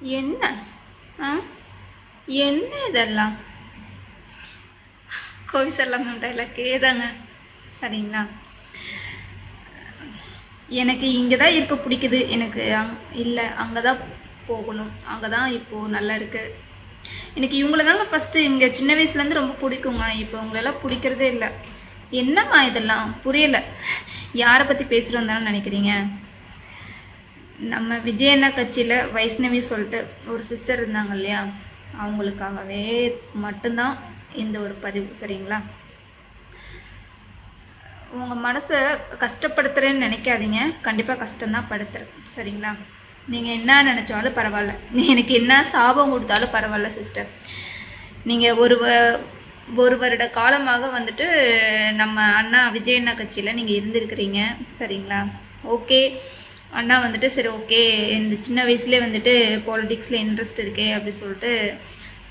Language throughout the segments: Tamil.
என்ன? ஆ? என்ன இதெல்லாம்? கோவி சரலாம் டைலாக் கேதாங்க சரிங்களா? எனக்கு இங்கே தான் இருக்க பிடிக்குது. எனக்கு அங் இல்லை அங்கே தான் போகணும். அங்கே தான் இப்போது நல்லா இருக்கு. எனக்கு இவங்கள தாங்க ஃபஸ்ட்டு இங்கே சின்ன வயசுலேருந்து ரொம்ப பிடிக்குங்க. இப்போ உங்களெல்லாம் பிடிக்கிறதே இல்லை. என்னம்மா இதெல்லாம்? புரியலை. யாரை பற்றி பேசுகிறோம் தானே நினைக்கிறீங்க? நம்ம விஜயண்ணா கட்சியில் வைஷ்ணவி சொல்லிட்டு ஒரு சிஸ்டர் இருந்தாங்க இல்லையா? அவங்களுக்காகவே மட்டும்தான் இந்த ஒரு பதிவு சரிங்களா? உங்கள் மனசை கஷ்டப்படுத்துகிறேன்னு நினைக்காதீங்க. கண்டிப்பாக கஷ்டம்தான் படுத்துறேன் சரிங்களா? நீங்கள் என்ன நினச்சாலும் பரவாயில்ல. எனக்கு என்ன சாபம் கொடுத்தாலும் பரவாயில்ல சிஸ்டர் நீங்கள் ஒரு வ- ஒரு வருட காலமாக வந்துட்டு நம்ம அண்ணா விஜயண்ணா கட்சியில் நீங்கள் இருந்திருக்கிறீங்க சரிங்களா? ஓகே. அண்ணா வந்துட்டு சரி ஓகே இந்த சின்ன வயசுலேயே வந்துட்டு பாலிட்டிக்ஸில் இன்ட்ரெஸ்ட் இருக்கே அப்படி சொல்லிட்டு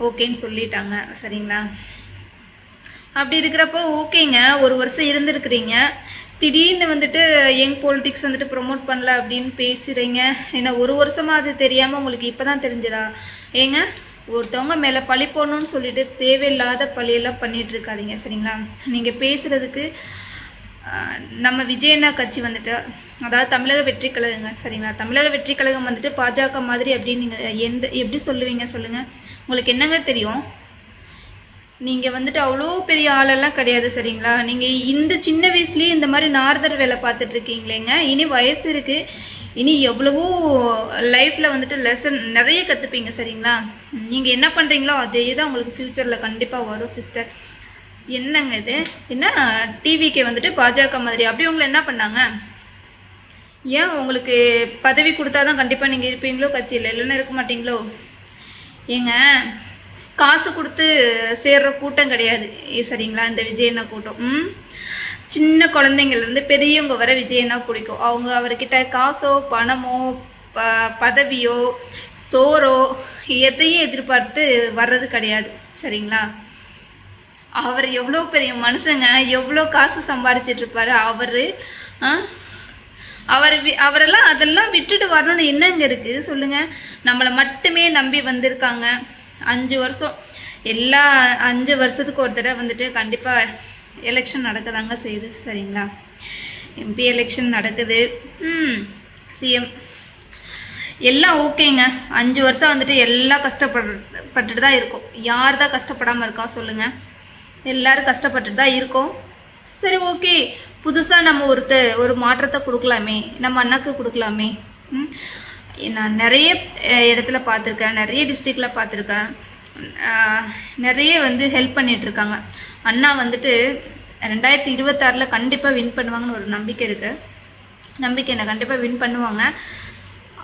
ஓகேன்னு சொல்லிட்டாங்க. சரிங்களா? அப்படி இருக்கிறப்போ ஓகேங்க ஒரு வருஷம் இருந்திருக்கிறீங்க. திடீர்னு வந்துட்டு யங் பாலிடிக்ஸ் வந்துட்டு ப்ரொமோட் பண்ணல அப்படின்னு பேசுகிறீங்க ஏன்னா ஒரு வருஷமாக அது தெரியாமல் உங்களுக்கு இப்போ தான் தெரிஞ்சதா? ஏங்க ஒருத்தவங்க மேலே பழி போடணும்னு சொல்லிட்டு தேவையில்லாத பழியெல்லாம் பண்ணிகிட்டு இருக்காதிங்க சரிங்களா? நீங்கள் பேசுகிறதுக்கு நம்ம விஜயண்ணா கட்சி வந்துட்டு அதாவது தமிழக வெற்றி கழகங்க சரிங்களா? தமிழக வெற்றி கழகம் வந்துட்டு பாஜக மாதிரி அப்படின்னு நீங்கள் எந்த எப்படி சொல்லுவீங்க சொல்லுங்கள் உங்களுக்கு என்னங்க தெரியும்? நீங்கள் வந்துட்டு அவ்வளோ பெரிய ஆளெல்லாம் கிடையாது சரிங்களா? நீங்கள் இந்த சின்ன வயசுலேயே இந்த மாதிரி நார்தர் வேலை பார்த்துட்ருக்கீங்களேங்க இனி வயசு இருக்குது இனி எவ்வளவோ லைஃப்பில் வந்துட்டு லெசன் நிறைய கற்றுப்பீங்க சரிங்களா? நீங்கள் என்ன பண்ணுறீங்களோ அதே தான் உங்களுக்கு ஃப்யூச்சரில் கண்டிப்பாக வரும் சிஸ்டர் என்னங்க இது? என்ன? டிவிக்கே வந்துட்டு பாஜக மாதிரி. அப்படி உங்களை என்ன பண்ணாங்க? ஏன் உங்களுக்கு பதவி கொடுத்தா தான் கண்டிப்பாக நீங்கள் இருப்பீங்களோ கட்சியில்? இல்லைன்னா இருக்க மாட்டீங்களோ? ஏங்க காசு கொடுத்து சேர்கிற கூட்டம் கிடையாது. ஏ, சரிங்களா? இந்த விஜயண்ணா கூட்டம். ம்? சின்ன குழந்தைங்கள்லேருந்து பெரியவங்க வர விஜயண்ணா பிடிக்கும். அவங்க அவர்கிட்ட காசோ பணமோ ப பதவியோ சோறோ எதையும் எதிர்பார்த்து வர்றது கிடையாது. சரிங்களா? அவர் எவ்வளோ பெரிய மனுஷங்க. எவ்வளோ காசு சம்பாரிச்சிட்டு இருப்பாரு. அவர் அவர் வி- அவரெல்லாம் அதெல்லாம் விட்டுட்டு வரணும்னு என்னங்க இருக்குது சொல்லுங்கள் நம்மளை மட்டுமே நம்பி வந்திருக்காங்க. அஞ்சு வருஷம். எல்லா அஞ்சு வருஷத்துக்கு ஒரு தடவை வந்துட்டு கண்டிப்பாக எலெக்ஷன் நடக்கதாங்க செய்யுது. சரிங்களா? எம்பி எலெக்ஷன் நடக்குது. ம் சிஎம் எல்லாம் ஓகேங்க. அஞ்சு வருஷம் வந்துட்டு எல்லாம் கஷ்டப்பட்டு பட்டுட்டு தான் இருக்கோம். யார் தான் கஷ்டப்படாமல் இருக்கா சொல்லுங்கள் எல்லோரும் கஷ்டப்பட்டுட்டு தான் இருக்கோம். சரி ஓகே. புதுசாக நம்ம ஒருத்த ஒரு மாற்றத்தை கொடுக்கலாமே. நம்ம அண்ணாக்கு கொடுக்கலாமே. ம்? நான் நிறைய இடத்துல பார்த்துருக்கேன். நிறைய டிஸ்ட்ரிக்டில் பார்த்துருக்கேன். நிறைய வந்து ஹெல்ப் பண்ணிகிட்ருக்காங்க அண்ணா வந்துட்டு ரெண்டாயிரத்தி இருபத்தாறில் கண்டிப்பாக வின் பண்ணுவாங்கன்னு ஒரு நம்பிக்கை இருக்குது நம்பிக்கை என்ன கண்டிப்பாக வின் பண்ணுவாங்க.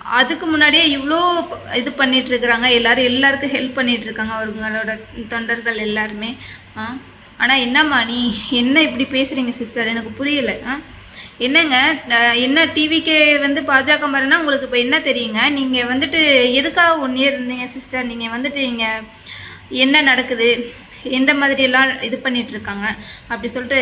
அதுக்கு முன்னாடியே இவ்வளோ இது பண்ணிகிட்ருக்குறாங்க எல்லோரும் எல்லாரும் எல்லாருக்கும் ஹெல்ப் பண்ணிகிட்ருக்காங்க அவங்களோட தொண்டர்கள் எல்லாருமே. ஆ? ஆனால் என்னம்மா நீ? என்ன இப்படி பேசுகிறீங்க சிஸ்டர் எனக்கு புரியல. ஆ? என்னங்க? என்ன டிவிக்கே வந்து பாஜக மாதிரினா உங்களுக்கு இப்போ என்ன தெரியுங்க? நீங்கள் வந்துட்டு எதுக்காக ஒன் இயர் இருந்தீங்க சிஸ்டர் நீங்கள் வந்துட்டு இங்கே என்ன நடக்குது? எந்த மாதிரியெல்லாம் இது பண்ணிகிட்ருக்காங்க இருக்காங்க? அப்படி சொல்லிட்டு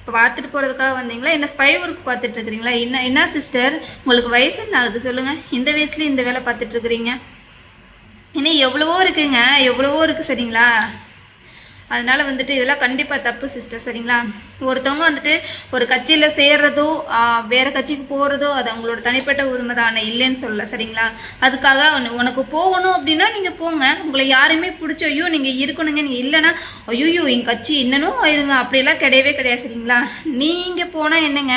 இப்போ பார்த்துட்டு போகிறதுக்காக வந்தீங்களா? என்ன ஸ்பை ஒர்க் பார்த்துட்டு இருக்கிறீங்களா? என்ன என்ன சிஸ்டர் உங்களுக்கு வயசு என்ன ஆகுது? சொல்லுங்கள் இந்த வயசுலேயும் இந்த வேலை பார்த்துட்ருக்குறீங்க இன்னும் எவ்வளவோ இருக்குங்க. எவ்வளவோ இருக்குது சரிங்களா? அதனால் வந்துட்டு இதெல்லாம் கண்டிப்பாக தப்பு சிஸ்டர் சரிங்களா? ஒருத்தவங்க வந்துட்டு ஒரு கட்சியில் சேர்றதோ வேறு கட்சிக்கு போகிறதோ அது அவங்களோட தனிப்பட்ட உரிமை தான் இல்லைன்னு சொல்ல சரிங்களா? அதுக்காக உனக்கு போகணும் அப்படின்னா நீங்கள் போங்க. உங்களை யாருமே பிடிச்ச ஐயோ நீங்கள் இருக்கணுங்க நீங்கள் இல்லைன்னா ஐயோ என் கட்சி இன்னனும் ஆயிருங்க அப்படியெல்லாம் கிடையவே கிடையாது. சரிங்களா? நீங்கள் போனால் என்னங்க?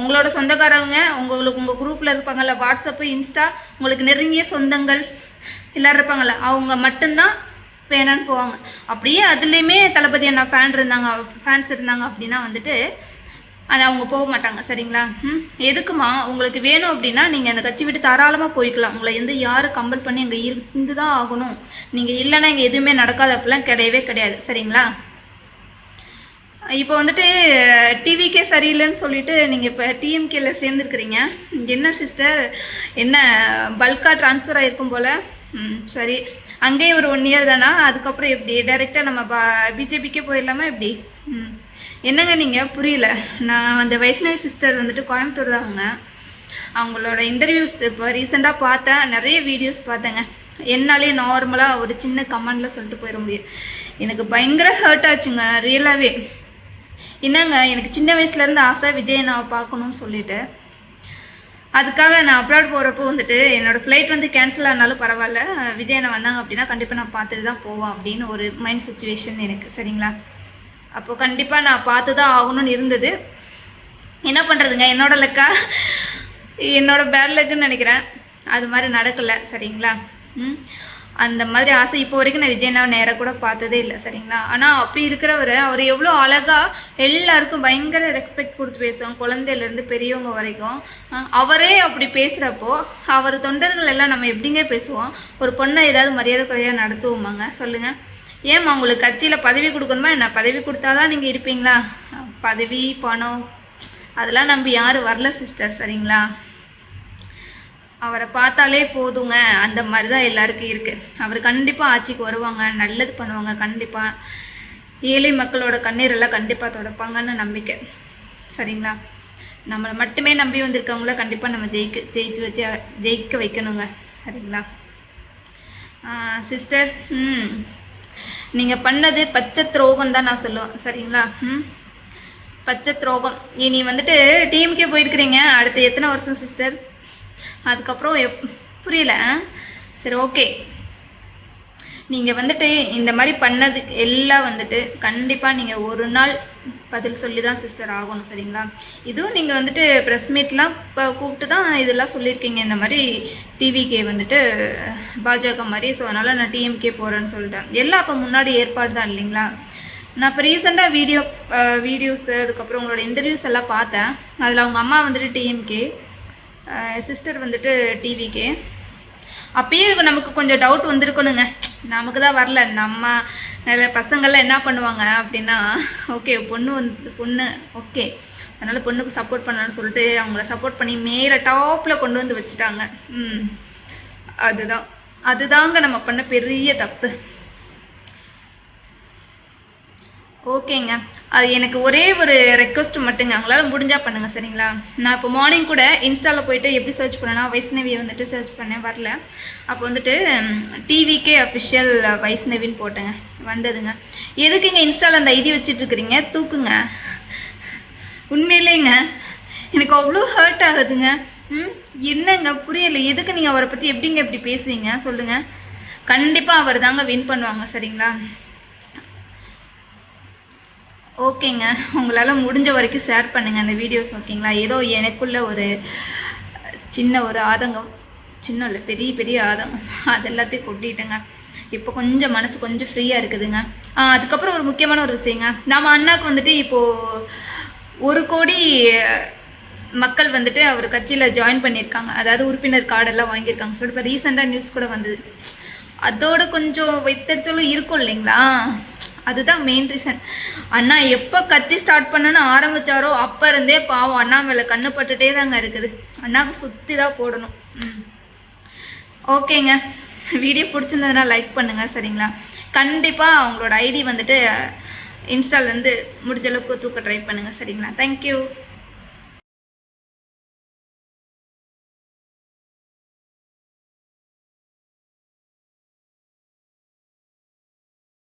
உங்களோட சொந்தக்காரவங்க உங்களுக்கு உங்கள் குரூப்பில் இருப்பாங்கல்ல வாட்ஸ்அப்பு இன்ஸ்டா உங்களுக்கு நெருங்கிய சொந்தங்கள் எல்லோரும் இருப்பாங்கல்ல அவங்க மட்டும்தான் வேணான்னு போவாங்க. அப்படியே அதுலேயுமே தளபதி அண்ணா ஃபேன் இருந்தாங்க ஃபேன்ஸ் இருந்தாங்க அப்படின்னா வந்துட்டு அது அவங்க போக மாட்டாங்க சரிங்களா? ம்? எதுக்குமா? உங்களுக்கு வேணும் அப்படின்னா நீங்கள் அந்த கட்சி விட்டு தாராளமாக போய்க்கலாம். உங்களை எந்த யாரும் கம்பல் பண்ணி அங்கே இருந்து தான் ஆகணும். நீங்கள் இல்லைன்னா இங்கே எதுவுமே நடக்காது அப்படிலாம் கிடையவே கிடையாது சரிங்களா? இப்போ வந்துட்டு டிவிக்கே சரியில்லைன்னு சொல்லிட்டு நீங்கள் இப்போ டிஎம்கேல சேர்ந்துருக்கிறீங்க. என்ன சிஸ்டர் என்ன பல்காக ட்ரான்ஸ்ஃபர் ஆகிருக்கும் போல்? ம் சரி. அங்கேயும் ஒரு ஒன் இயர் தானா? அதுக்கப்புறம் எப்படி? டைரெக்டாக நம்ம பா பிஜேபிக்கே போயிடலாமா எப்படி? ம். என்னங்க நீங்கள் புரியல. நான் அந்த வைஷ்ணவி சிஸ்டர் வந்துட்டு கோயம்புத்தூர் தான் அவங்க அவங்களோட இன்டர்வியூஸ் இப்போ ரீசெண்டாக பார்த்தேன். நிறைய வீடியோஸ் பார்த்தேங்க. என்னாலே நார்மலாக ஒரு சின்ன கமெண்டில் சொல்லிட்டு போயிட முடியும் எனக்கு பயங்கர ஹர்ட் ஆச்சுங்க ரியலாகவே என்னங்க? எனக்கு சின்ன வயசுலேருந்து ஆசை விஜய் நான் பார்க்கணும்னு சொல்லிட்டு. அதுக்காக நான் அப்ராட் போகிறப்போ வந்துட்டு என்னோடய ஃப்ளைட் வந்து கேன்சல் ஆனாலும் பரவாயில்ல. விஜயனை வந்தாங்க அப்படின்னா கண்டிப்பாக நான் பார்த்துட்டு தான் போவேன் அப்படின்னு ஒரு மைண்ட் சுச்சுவேஷன் எனக்கு சரிங்களா? அப்போது கண்டிப்பாக நான் பார்த்து தான் ஆகணும்னு இருந்தது. என்ன பண்ணுறதுங்க என்னோட லக்கா என்னோடய பேட் லக்குன்னு நினைக்கிறேன். அது மாதிரி நடக்கலை சரிங்களா? ம். அந்த மாதிரி ஆசை இப்போ வரைக்கும் நான் விஜயனாவை நேராக கூட பார்த்ததே இல்லை சரிங்களா? ஆனால் அப்படி இருக்கிறவர் அவர் எவ்வளோ அழகாக எல்லாருக்கும் பயங்கர ரெஸ்பெக்ட் கொடுத்து பேசுவோம் குழந்தையிலேருந்து பெரியவங்க வரைக்கும். அவரே அப்படி பேசுகிறப்போ அவர் தொண்டர்கள் எல்லாம் நம்ம எப்படிங்க பேசுவோம்? ஒரு பொண்ணை ஏதாவது மரியாதை குறையாக நடத்துவோமாங்க? சொல்லுங்கள் ஏம்மா உங்களுக்கு கட்சியில் பதவி கொடுக்கணுமா என்ன? பதவி கொடுத்தாதான் நீங்கள் இருப்பீங்களா? பதவி பணம் அதெல்லாம் நம்பி யாரும் வரல சிஸ்டர் சரிங்களா? அவரை பார்த்தாலே போதுங்க. அந்த மாதிரி தான் எல்லாருக்கும் இருக்குது அவர் கண்டிப்பாக ஆட்சிக்கு வருவாங்க. நல்லது பண்ணுவாங்க. கண்டிப்பாக ஏழை மக்களோட கண்ணீரெல்லாம் கண்டிப்பாக தொடப்பாங்கன்னு நம்பிக்கை. சரிங்களா? நம்மளை மட்டுமே நம்பி வந்திருக்கவங்கள கண்டிப்பாக நம்ம ஜெயிக்க ஜெயிச்சு வச்சு ஜெயிக்க வைக்கணுங்க. சரிங்களா? சிஸ்டர் ம். நீங்கள் பண்ணது பச்சை துரோகம் தான் நான் சொல்லுவேன். சரிங்களா? ம். பச்சை துரோகம். இனி வந்துட்டு டீமுக்கே போயிருக்கிறீங்க. அடுத்து எத்தனை வருஷம் சிஸ்டர் அதுக்கப்புறம் எப் புரியல. சரி ஓகே. நீங்கள் வந்துட்டு இந்த மாதிரி பண்ணது எல்லாம் வந்துட்டு கண்டிப்பாக நீங்கள் ஒரு நாள் பதில் சொல்லி தான் சிஸ்டர் ஆகணும் சரிங்களா? இதுவும் நீங்கள் வந்துட்டு ப்ரெஸ் மீட்லாம் கூப்பிட்டு தான் இதெல்லாம் சொல்லியிருக்கீங்க. இந்த மாதிரி டிவிகே வந்துட்டு பாஜக மாதிரி. ஸோ அதனால் நான் டிஎம்கே போகிறேன்னு சொல்லிட்டேன். எல்லாம் அப்போ முன்னாடி ஏற்பாடு தான் இல்லைங்களா? நான் இப்போ ரீசெண்டாக வீடியோ வீடியோஸு அதுக்கப்புறம் உங்களோட இன்டர்வியூஸ் எல்லாம் பார்த்தேன். அதில் அவங்க அம்மா வந்துட்டு டிஎம்கே சிஸ்டர் வந்துட்டு டிவிக்கு அப்பயே நமக்கு கொஞ்சம் டவுட் வந்திருக்கணுங்க. நமக்கு தான் வரல. நம்ம நல்ல பசங்கள்லாம் என்ன பண்ணுவாங்க அப்படின்னா ஓகே பொண்ணு வந்து பொண்ணு ஓகே அதனால் பொண்ணுக்கு சப்போர்ட் பண்ணலான்னு சொல்லிட்டு அவங்கள சப்போர்ட் பண்ணி மேலே டாப்பில் கொண்டு வந்து வச்சுட்டாங்க. ம். அதுதான். அதுதாங்க நம்ம பண்ண பெரிய தப்பு. ஓகேங்க அது எனக்கு ஒரே ஒரு ரெக்வஸ்ட் மட்டுங்க. அவங்களால முடிஞ்சால் பண்ணுங்கள் சரிங்களா? நான் இப்போ மார்னிங் கூட இன்ஸ்டாவில் போயிட்டு எப்படி சர்ச் பண்ணேன்னா வைஷ்ணவியை வந்துட்டு சர்ச் பண்ணேன் வரல. அப்போ வந்துட்டு டிவிக்கே அஃபிஷியல் வைஷ்ணவின்னு போட்டேங்க. வந்ததுங்க. எதுக்குங்க இன்ஸ்டாவில் அந்த ஐடி வச்சுட்டு இருக்கிறீங்க? தூக்குங்க. உண்மையிலேங்க. எனக்கு அவ்வளோ ஹர்ட் ஆகுதுங்க. ம் என்னங்க? புரியலை. எதுக்கு நீங்கள் அவரை பற்றி எப்படிங்க இப்படி பேசுவீங்க? சொல்லுங்கள் கண்டிப்பாக அவர் தாங்க வின் பண்ணுவாங்க சரிங்களா? ஓகேங்க. உங்களால் முடிஞ்ச வரைக்கும் ஷேர் பண்ணுங்கள் அந்த வீடியோஸ் ஓகேங்களா? ஏதோ எனக்குள்ள ஒரு சின்ன ஒரு ஆதங்கம் சின்ன இல்லை பெரிய பெரிய ஆதங்கம் அது எல்லாத்தையும் கொட்டிட்டேங்க. இப்போ கொஞ்சம் மனசு கொஞ்சம் ஃப்ரீயாக இருக்குதுங்க. அதுக்கப்புறம் ஒரு முக்கியமான ஒரு விஷயங்க. நம்ம அண்ணாவுக்கு வந்துட்டு இப்போது ஒரு கோடி மக்கள் வந்துட்டு அவர் கட்சியில் ஜாயின் பண்ணியிருக்காங்க. அதாவது உறுப்பினர் கார்டெல்லாம் வாங்கியிருக்காங்க. சொல்லிட்டு இப்போ ரீசெண்டாக நியூஸ் கூட வந்தது. அதோட கொஞ்சம் வைத்தறிச்சலும் இருக்கும் இல்லைங்களா? அதுதான் மெயின் ரீசன் அண்ணா எப்போ கட்சி ஸ்டார்ட் பண்ணணும்னு ஆரம்பித்தாரோ அப்போ இருந்தே பாவம். அண்ணா மேலே கண்ணு பட்டுட்டே தாங்க இருக்குது. அண்ணாவுக்கு சுற்றி தான் போடணும். ம். ஓகேங்க. வீடியோ பிடிச்சிருந்ததுனா லைக் பண்ணுங்கள் சரிங்களா? கண்டிப்பாக அவங்களோட ஐடி வந்துட்டு இன்ஸ்டாலேருந்து முடிஞ்சளவுக்கு தூக்க ட்ரை பண்ணுங்கள் சரிங்களா? தேங்க்யூ